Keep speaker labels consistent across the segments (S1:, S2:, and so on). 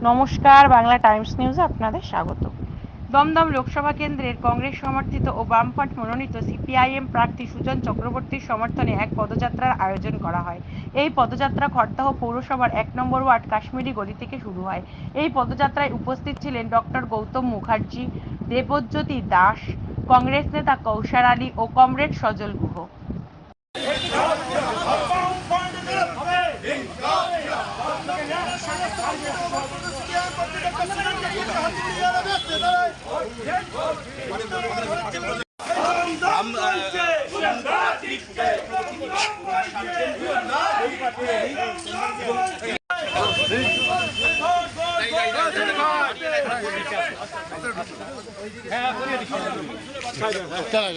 S1: নমস্কার বাংলা টাইমস নিউজে আপনাদের স্বাগত দমদম লোকসভা কেন্দ্রের কংগ্রেস সমর্থিত ও বামফ্রন্ট মনোনীত সিপিআইএম প্রার্থী সুজন চক্রবর্তীর সমর্থনে এক পদযাত্রার আয়োজন করা হয় এই পদযাত্রা খড়দাহ পৌরসভার এক নম্বর ওয়ার্ড কাশ্মীরি গলি থেকে শুরু হয় এই পদযাত্রায় উপস্থিত ছিলেন ডক্টর গৌতম মুখার্জি দেবজ্যোতি দাস কংগ্রেস নেতা কৌশার আলী ও কমরেড সজল গুহ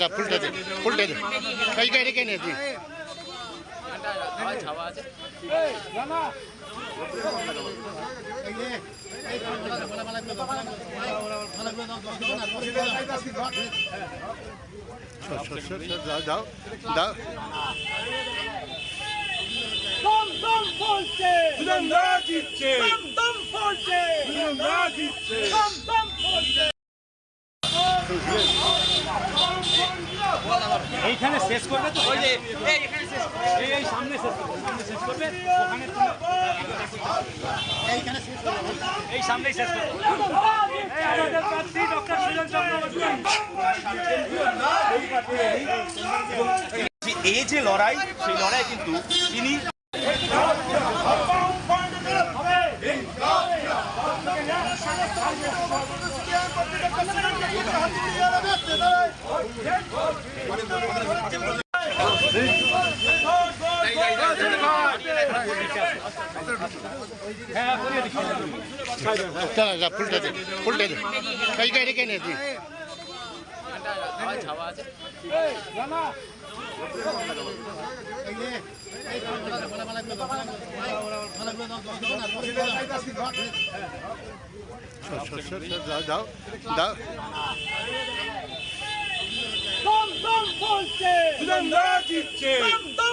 S2: ফুলটা দে ফুলটা দে কই কই রেখে নে তুই সর, সর, সর, সর, দাও দাও দাও
S3: দম দম বলছে
S4: সুনন্দা জিতছে
S3: দম দম বলছে
S4: সুনন্দা জিতছে
S3: দম দম বলছে
S4: এইখানে শেষ করবে তো? ওই যে এই শেষ এই এই সামনে শেষ করবে সামনে শেষ করবে। ওখানে এই সামনেই শেষ করবে। ডক্টর সুজন চক্রবর্তী এই যে লড়াই সেই লড়াই কিন্তু তিনি
S2: চলো যা ফুলটা দে ফুলটা দে। কই কই রেখে নে তুই? সর, সর, সর, সর, দাও দাও দাও
S3: দম দম বলছে। দম দম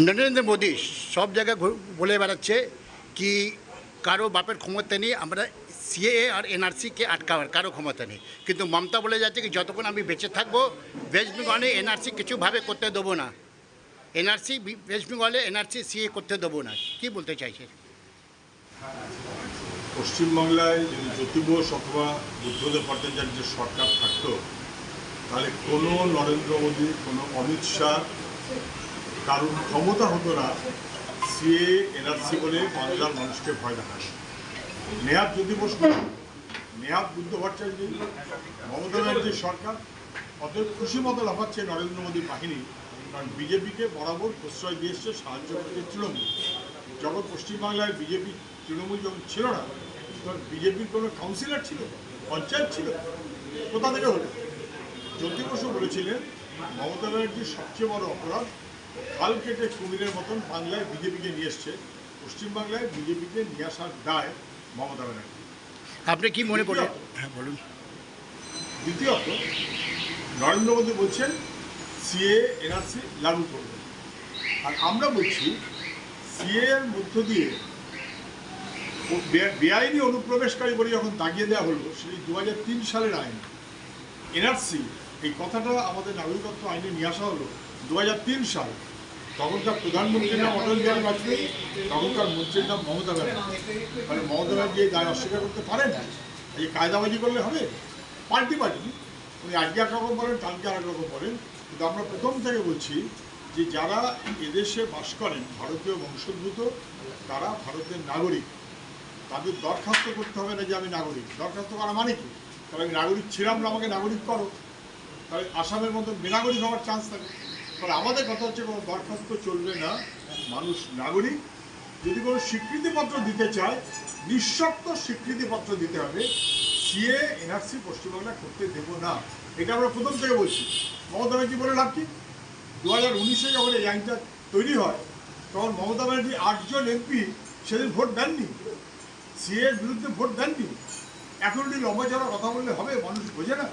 S2: নরেন্দ্র মোদী সব জায়গায় বলে বেড়াচ্ছে কি কারও বাপের ক্ষমতা নেই, আমরা সিএএ আর এনআরসিকে আটকাবার, কারও ক্ষমতা নেই। কিন্তু মমতা বলে যাচ্ছে কি, যতক্ষণ আমি বেঁচে থাকব ওয়েস্ট বেঙ্গলে এনআরসি কিছুভাবে করতে দেবো না। এনআরসি ওয়েস্ট বেঙ্গলে এনআরসি সিএ করতে দেবো না। কি বলতে চাইছে
S5: পশ্চিমবাংলায় যদি জ্যোতি বোস অথবা বুদ্ধদেব ভট্টাচার্যের সরকার থাকতো, তাহলে কোনো নরেন্দ্র মোদী, কোনো অমিত শাহ কারোর ক্ষমতা হতো না সিএ এনআরসি বলে বাংলার মানুষকে ভয় দেখানো নেহাত জ্যোতি বোস নয়, নেহাত বুদ্ধ ভট্টাচার্য মমতা ব্যানার্জির সরকার অতএব খুশি মতো লাফাচ্ছে নরেন্দ্র মোদী বাহিনী কারণ বিজেপিকে বরাবর প্রশ্রয় দিয়ে এসছে সাহায্য করেছে তৃণমূল। যখন পশ্চিমবাংলায় বিজেপি তৃণমূল যখন ছিল না তখন বিজেপির কোনো কাউন্সিলর ছিল পঞ্চায়েত ছিল কোথা থেকে হলো? জ্যোতি বসু বলেছিলেন মমতা ব্যানার্জির সবচেয়ে বড় অপরাধ খাল কেটে কুমিরের মতন বাংলায় বিজেপিকে নিয়ে এসছে। পশ্চিমবাংলায় বিজেপিকে নিয়ে আসার দায় মমতা ব্যানার্জি।
S2: আপনি কি মনে করেন? হ্যাঁ বলুন।
S5: দ্বিতীয়ত নরেন্দ্র মোদী বলছেন সিএ এনআরসি লাগু করবেন আর আমরা বলছি সিএ এর মধ্য দিয়ে বেআইনি অনুপ্রবেশকারী বলে যখন দাগিয়ে দেওয়া হলো সেই দু হাজার তিন সালের আইন। এনআরসি এই কথাটা আমাদের নাগরিকত্ব আইনে নিয়ে আসা হলো দু সাল। তখনকার প্রধানমন্ত্রীর নাম অটল বিহারী বাজপেয়ী তখনকার মন্ত্রীর নাম মমতা ব্যানার্জি। মানে মমতা ব্যানার্জি দায় অস্বীকার করতে পারেন এই কায়দাবাজি করলে হবে? পাল্টি পাল্টি। উনি আজকে একরকম বলেন, কালকে আরেক রকম বলেন। কিন্তু আমরা প্রথম থেকে বলছি যে যারা এদেশে বাস করেন, ভারতীয় বংশোদ্ভূত, তারা ভারতের নাগরিক। তাদের দরখাস্ত করতে হবে না যে আমি নাগরিক। দরখাস্ত করা মানে কি? তাহলে আমি নাগরিক ছিলাম না, আমাকে নাগরিক করো। তাহলে আসামের মতো বেনাগরিক হওয়ার চান্স থাকে। আমাদের কথা হচ্ছে কোনো দরখাস্ত চলবে না। মানুষ নাগরিক, যদি কোনো স্বীকৃতিপত্র দিতে চায় নিঃশর্ত স্বীকৃতিপত্র দিতে হবে। সিএ, এনআরসি পশ্চিমবাংলা করতে দেব না। এটা আমরা প্রথম থেকে বলছি। মমতা ব্যানার্জি বলে লাভ কি? দু হাজার উনিশে যখন এই আইনটা তৈরি হয়, তখন মমতা ব্যানার্জি আটজন এমপি সেদিন ভোট দেননি। সিএ এর বিরুদ্ধে ভোট দেননি। এখন উনি লম্বা চড়া কথা বললে হবে, মানুষ বোঝে না।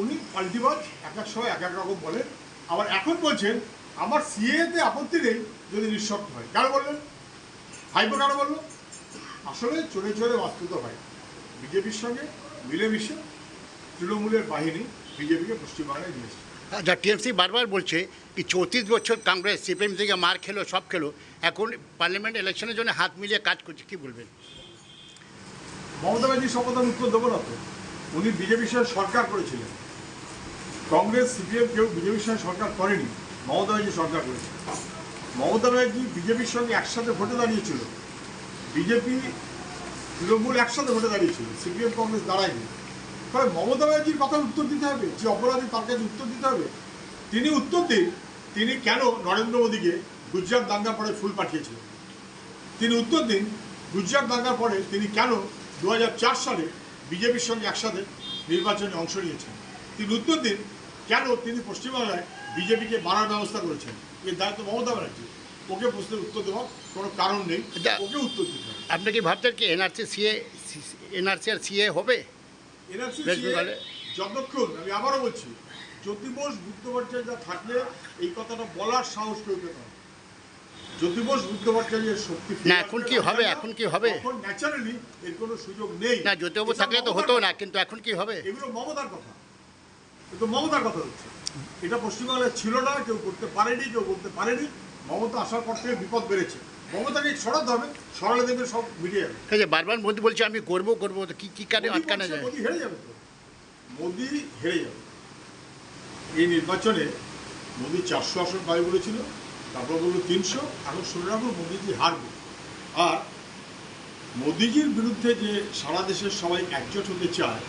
S5: উনি পাল্টিবাজ এক এক সময় এক এক রকম বলেন। আবার এখন বলছেন আমার সিএতে আপত্তি নেই যদি নিঃশর্ত হয়। কেন বললেন? ভাইপো কেন বলল? আসলে চড়ে চড়ে বাস্তুত হয়। বিজেপির সঙ্গে মিলেমিশে তৃণমূলের বাহিনী বিজেপিকে পশ্চিমবাংলায় দিয়েছে
S2: আচ্ছা টিএমসি বারবার বলছে কি চৌত্রিশ বছর কংগ্রেস সিপিএম থেকে মার খেলো সব খেলো এখন পার্লামেন্ট ইলেকশনের জন্য হাত মিলিয়ে কাজ করছে কি বলবেন?
S5: মমতা ব্যানার্জি শপথ আমি উত্তর দেবো না তো। উনি বিজেপির সঙ্গে সরকার করেছিলেন। কংগ্রেস, সিপিএম কেউ বিজেপির সঙ্গে সরকার করেনি, মমতা ব্যানার্জি সরকার করেছে। মমতা ব্যানার্জি বিজেপির সঙ্গে একসাথে ভোটে দাঁড়িয়েছিল। বিজেপি, তৃণমূল একসাথে ভোটে দাঁড়িয়েছিল, সিপিএম, কংগ্রেস দাঁড়ায়নি। ফলে মমতা ব্যানার্জির কথা উত্তর দিতে হবে, যে অপরাধী তার কাছে উত্তর দিতে হবে। তিনি উত্তর দিন, তিনি কেন নরেন্দ্র মোদীকে গুজরাট দাঙ্গার পরে ফুল পাঠিয়েছিলেন? তিনি উত্তর দিন, গুজরাট দাঙ্গার পরে তিনি কেন দু হাজার চার সালে বিজেপির সঙ্গে একসাথে নির্বাচনে অংশ নিয়েছেন? তিনি উত্তর দিন কেন তিনি পশ্চিমবাংলায় বিজেপিকে মারার ব্যবস্থা করেছেন? এর দায়িত্ব মমতা ব্যানার্জি। ওকে প্রশ্নের উত্তর দেওয়ার কোনো কারণ নেই। ওকে উত্তর দিতে হবে।
S2: আপনি কি ভাবছেন কি এনআরসি সিএ এনআরসি আর সিএ হবে?
S5: এনআরসি যতক্ষণ আমি আবারও বলছি জ্যোতিবোস বুদ্ধভট্টাচার্য থাকলে এই কথাটা বলার সাহস কেউ পেত না। জ্যোতিবোস বুদ্ধভট্টাচার্যের শক্তি
S2: না, এখন কি হবে? এখন কি হবে?
S5: তখন ন্যাচারালি এর কোনো সুযোগ নেই।
S2: না
S5: এসব
S2: থাকলে তো হতো না কিন্তু এখন কি হবে?
S5: এগুলো মমতার কথা। কিন্তু মমতার কথা হচ্ছে। এটা পশ্চিমবাংলায় ছিল না কেউ করতে পারেনি কেউ করতে পারেনি। মমতা আসার পর থেকে বিপদ বেড়েছে। মমতাকে সরাতে হবে সরালে দেখবে সব মিটিয়ে যাবে।
S2: এই যে বারবার মোদি বলছে আমি করব করব। কি কি কারণে আটকানো যায়?
S5: মোদি হেরে যাবে তো। মোদি হেরে যাবে। এই নির্বাচনে মোদি চারশো আসন পাবে বলেছিল তারপর বলল তিনশো। এখন শুনে রাখো মোদিজি হারবে। আর মোদিজির বিরুদ্ধে যে সারা দেশের সবাই একজোট হতে চায়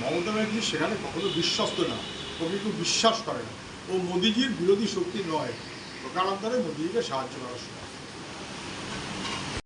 S5: মমতা ব্যানার্জি সেখানে কখনো বিশ্বস্ত না ওকে কেউ বিশ্বাস করে না। ও মোদিজির বিরোধী শক্তি নয়। প্রকারান্তরে মোদিজিকে সাহায্য করার সময়।